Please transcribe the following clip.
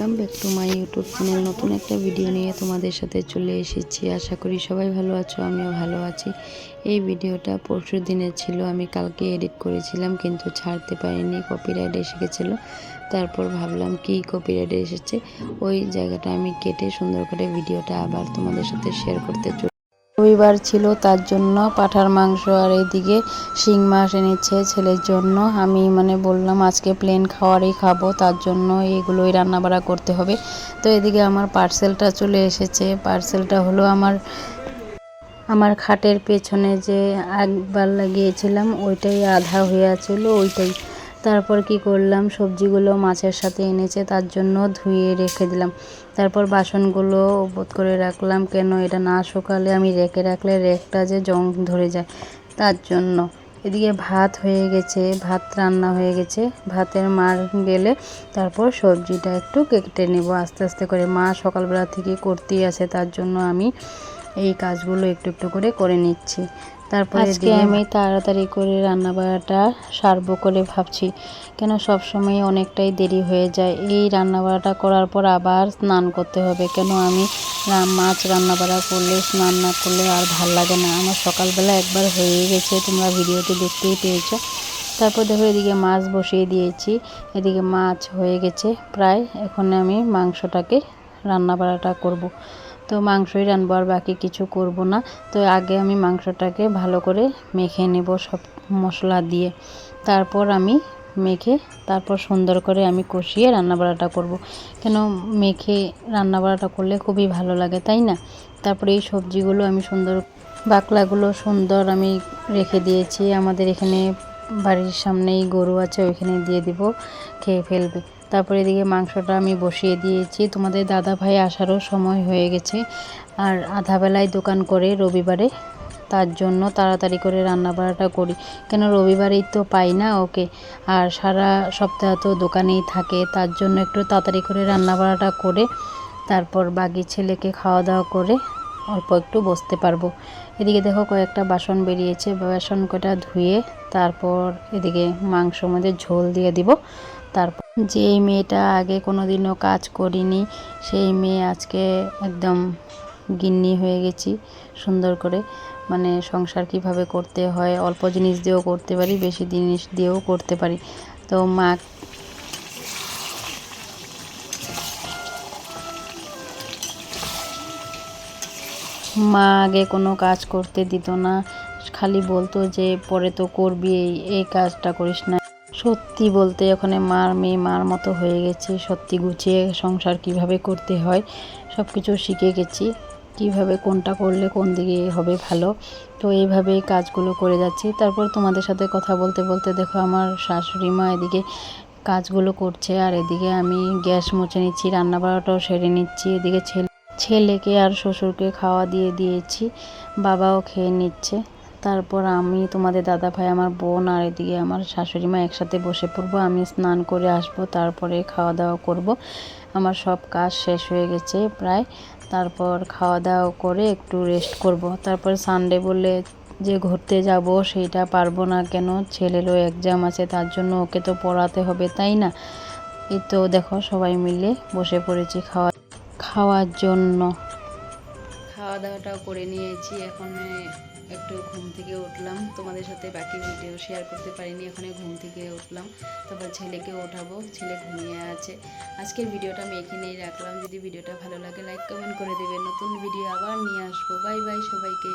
YouTube channel. নতুন একটা video নিয়ে তোমাদের সাথে চলে এসেছি। আশা করি সবাই ভালো আছো, আমিও ভালো আছি। এই ভিডিওটা পরশু দিনের ছিল, আমি কালকে এডিট করেছিলাম, কিন্তু ছাড়তে পারিনি কপিরাইট এসে গেছিল। তারপর ভাবলাম কি কপিরাইট এসেছে, ওই জায়গাটা আমি কেটে সুন্দর করে ভিডিওটা আবার তোমাদের সাথে শেয়ার করতে রবিবার ছিল তার জন্য পাঠার মাংস আর এদিকে শিং মাছ এনেছে ছেলের জন্য। আমি মানে বললাম, আজকে প্লেন খাওয়ারই খাব, তার জন্য এগুলোই রান্নাবাড়া করতে হবে। তো এদিকে আমার পার্সেলটা চলে এসেছে। পার্সেলটা হলো আমার আমার খাটের পেছনে যে একবার লাগিয়েছিলাম, ওইটাই আধা হয়ে আছিল, ওইটাই। তারপর কি করলাম? সবজিগুলো মাছের সাথে এনেছে, তার জন্য ধুয়ে রেখে দিলাম। তারপর বাসনগুলো বোধ করে রাখলাম। কেন এটা না শুকালে আমি রেখে রাখলে রেকটা যে জং ধরে যায়, তার জন্য। এদিকে ভাত হয়ে গেছে, ভাত রান্না হয়ে গেছে। ভাতের মার গেলে তারপর সবজিটা একটু কেটে নেব আস্তে আস্তে করে। মা সকালবেলা থেকে করতেই আছে, তার জন্য আমি এই কাজগুলো একটু একটু করে করে নিচ্ছি। তারপরে আজকে আমি তাড়াতাড়ি করে রান্না বাড়াটা সারবো করে ভাবছি। কেন সব সময় অনেকটাই দেরি হয়ে যায়। এই রান্না বাড়াটা করার পর আবার স্নান করতে হবে। কেন আমি মাছ রান্না বাড়া করলে স্নান না করলে আর ভালো লাগে না। আমার সকালবেলা একবার হয়ে গেছে তোমরা ভিডিওতে দেখতেই পেয়েছ। তারপর দেখো এদিকে মাছ বসিয়ে দিয়েছি। এদিকে মাছ হয়ে গেছে। প্রায় এখন আমি মাংসটাকে রান্না বাড়াটা করব। তো মাংসই রানবো আর বাকি কিছু করব না। তো আগে আমি মাংসটাকে ভালো করে মেখে নেব সব মশলা দিয়ে। তারপর আমি মেখে, তারপর সুন্দর করে আমি কষিয়ে রান্নাবাড়াটা করব। কেন মেখে রান্নাবাড়াটা করলে খুবই ভালো লাগে, তাই না? তারপরে এই সবজিগুলো আমি সুন্দর, বাকলাগুলো সুন্দর আমি রেখে দিয়েছি। আমাদের এখানে বাড়ির সামনেই গরু আছে, ওইখানে দিয়ে দিব, খেয়ে ফেলবে। তারপরে এদিকে মাংসটা আমি বসিয়ে দিয়েছি। তোমাদের দাদা ভাই আসারও সময় হয়ে গেছে। আর আধাবেলায় দোকান করে রবিবারে, তার জন্য তাড়াতাড়ি করে রান্না বাড়াটা করি। কেন রবিবারেই তো পাই না ওকে। আর সারা সপ্তাহ তো দোকানেই থাকে, তার জন্য একটু তাড়াতাড়ি করে রান্না বাড়াটা করে, তারপর বাকি ছেলেকে খাওয়া দাওয়া করে অল্প একটু বসতে পারব। এদিকে দেখো কয়েকটা বাসন বেরিয়েছে, বাসন কটা ধুয়ে তারপর এদিকে মাংস মধ্যে ঝোল দিয়ে দিব। তারপর যে মেয়েটা আগে কোনো দিনও কাজ করিনি, সেই মেয়ে আজকে একদম গিন্নি হয়ে গেছি সুন্দর করে। মানে সংসার কীভাবে করতে হয়, অল্প জিনিস দিয়েও করতে পারি, বেশি জিনিস দিয়েও করতে পারি। তো মা মা আগে কোনো কাজ করতে দিত না, খালি বলতো যে পরে তো করবি, এই এই কাজটা করিস না। সত্যি বলতে ওখানে মার মেয়ে, মার মতো হয়ে গেছে। সত্যি গুছিয়ে সংসার কীভাবে করতে হয় সব কিছু শিখে গেছি। কীভাবে কোনটা করলে কোন দিকে হবে ভালো। তো এইভাবেই কাজগুলো করে যাচ্ছি। তারপর তোমাদের সাথে কথা বলতে বলতে দেখো আমার শাশুড়ি মা এদিকে কাজগুলো করছে আর এদিকে আমি গ্যাস মুছে নিচ্ছি রান্না বাড়াটাও সেরে নিচ্ছি। এদিকে ছেলে, ছেলেকে আর শ্বশুরকে খাওয়া দিয়ে দিয়েছি। বাবাও খেয়ে নিচ্ছে। তারপর আমি, তোমাদের দাদা ভাই আমার বোন আর এদিকে আমার শাশুড়ি মা একসাথে বসে পড়ব। আমি স্নান করে আসব, তারপরে খাওয়া দাওয়া করব। আমার সব কাজ শেষ হয়ে গেছে প্রায়। তারপর খাওয়া দাওয়া করে একটু রেস্ট করব। তারপর সানডে বললে যে ঘুরতে যাব, সেইটা পারব না কেন? ছেলেরও এক্সাম আছে, তার জন্য ওকে তো পড়াতে হবে, তাই না? এই তো দেখো সবাই মিলে বসে পড়েছি খাওয়া খাওয়ার জন্য। খাওয়া দাওয়াটাও করে নিয়েছি। এখন একটু ঘুম থেকে উঠলাম। তোমাদের সাথে বাকি ভিডিও শেয়ার করতে পারিনি, এখানে ঘুম থেকে উঠলাম। তারপর ছেলেকে ওঠাবো, ছেলে ঘুমিয়ে আছে। আজকের ভিডিওটা আমি এখানেই রাখলাম। যদি ভিডিওটা ভালো লাগে লাইক কমেন্ট করে দেবে। নতুন ভিডিও আবার নিয়ে আসব। বাই বাই সবাইকে।